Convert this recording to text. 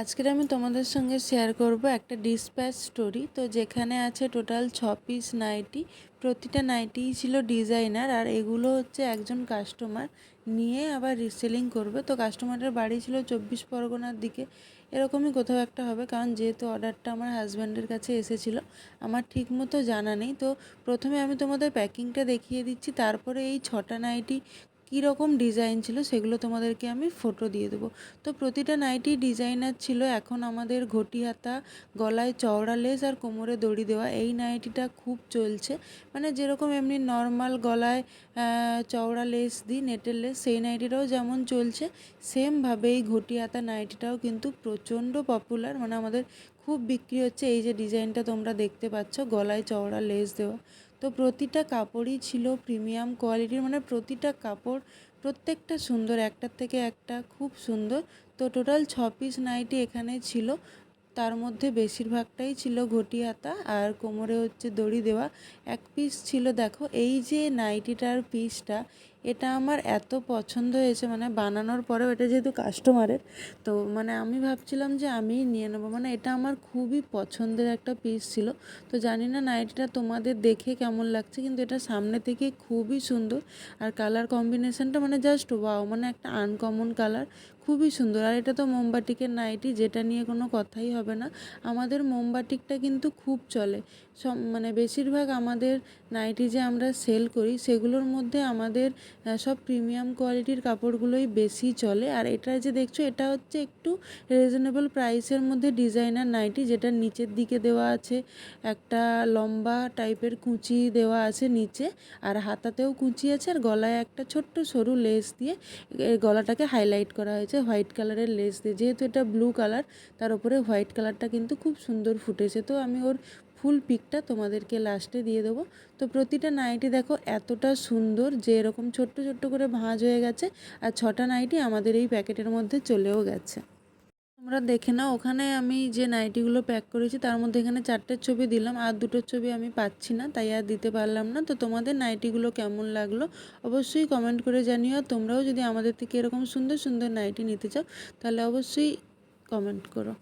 আজকের আমি তোমাদের সঙ্গে শেয়ার করব একটা ডিসপ্যাচ স্টোরি তো যেখানে আছে টোটাল ছ পিস নাইটি প্রতিটা নাইটিই ছিল ডিজাইনার আর এগুলো হচ্ছে একজন কাস্টমার নিয়ে আবার রিসেলিং করবে। তো কাস্টমারের বাড়ি ছিল চব্বিশ পরগনার দিকে। এরকমই কোথাও একটা হবে, কারণ যেহেতু অর্ডারটা আমার হাজব্যান্ডের কাছে এসেছিল, আমার ঠিক মতো জানা নেই। তো প্রথমে আমি তোমাদের প্যাকিংটা দেখিয়ে দিচ্ছি, তারপরে এই ছটা নাইটি কীরকম ডিজাইন ছিল সেগুলো তোমাদেরকে আমি ফটো দিয়ে দেবো। তো প্রতিটা নাইটি ডিজাইনার ছিল এখন আমাদের ঘটি হাতা গলায় চওড়া লেস আর কোমরে দড়ি দেওয়া। এই নাইটিটা খুব চলছে। মানে যেরকম এমনি নর্মাল গলায় চওড়া লেস দিই নেটের লেস সেই নাইটিটাও যেমন চলছে সেমভাবে এই ঘটি হাতা নাইটিটাও কিন্তু প্রচণ্ড পপুলার মানে আমাদের খুব বিক্রি হচ্ছে। এই যে ডিজাইনটা তোমরা দেখতে পাচ্ছ, গলায় চওড়া লেস দেওয়া। তো প্রতিটা কাপড়ই ছিল প্রিমিয়াম কোয়ালিটির মানে প্রতিটা কাপড় প্রত্যেকটা সুন্দর, একটার থেকে একটা খুব সুন্দর। তো টোটাল ছ পিস নাইটি এখানে ছিল। তার মধ্যে বেশিরভাগটাই ছিল ঘটি হাতা আর কোমরে হচ্ছে দড়ি দেওয়া। এক পিস ছিল, দেখো, এই যে নাইটিটার পিসটা এটা আমার এত পছন্দ হয়েছে মানে বানানোর পরেও এটা যেহেতু কাস্টমারের তো মানে আমি ভাবছিলাম যে আমিই নিয়ে নেব। মানে এটা আমার খুবই পছন্দের একটা পিস ছিল। তো জানি না নাইটিটা তোমাদের দেখে কেমন লাগছে, কিন্তু এটা সামনে থেকে খুবই সুন্দর। আর কালার কম্বিনেশনটা মানে জাস্ট ওয়াও মানে একটা আনকমন কালার খুবই সুন্দর। আর এটা তো মোমবাটিকের নাইটি যেটা নিয়ে কোনো কথাই হবে না। আমাদের মোমবাটিকটা কিন্তু খুব চলে। সব মানে বেশিরভাগ আমাদের নাইটি যে আমরা সেল করি, সেগুলোর মধ্যে আমাদের সব প্রিমিয়াম কোয়ালিটির কাপড়গুলোই বেশি চলে। আর এটা যে দেখছ, এটা হচ্ছে একটু রিজনেবল প্রাইসের মধ্যে ডিজাইনার নাইটি যেটা নিচের দিকে দেওয়া আছে। একটা লম্বা টাইপের কুঁচি দেওয়া আছে নিচে, আর হাতাতেও কুঁচি আছে, আর গলায় একটা ছোট্ট সরু লেস দিয়ে গলাটাকে হাইলাইট করা হয়েছে হোয়াইট কালারের লেস দিয়ে। যেহেতু এটা ব্লু কালার তার উপরে হোয়াইট কালারটা কিন্তু খুব সুন্দর ফুটেছে। তো আমি ওর ফুল পিকটা তোমাদেরকে লাস্টে দিয়ে দেবো। তো প্রতিটা নাইটি দেখো এতটা সুন্দর যে এরকম ছোট্ট ছোট্ট করে ভাঁজ হয়ে গেছে আর ছটা নাইটি আমাদের এই প্যাকেটের মধ্যে চলেও গেছে। তোমরা দেখে নাও, ওখানে আমি যে নাইটিগুলো প্যাক করেছি তার মধ্যে এখানে চারটের ছবি দিলাম, আর দুটোর ছবি আমি পাচ্ছি না, তাই আর দিতে পারলাম না। তো তোমাদের নাইটিগুলো কেমন লাগল অবশ্যই কমেন্ট করে জানিও। আর তোমরাও যদি আমাদের থেকে এরকম সুন্দর সুন্দর নাইটি নিতে চাও, তাহলে অবশ্যই কমেন্ট করো।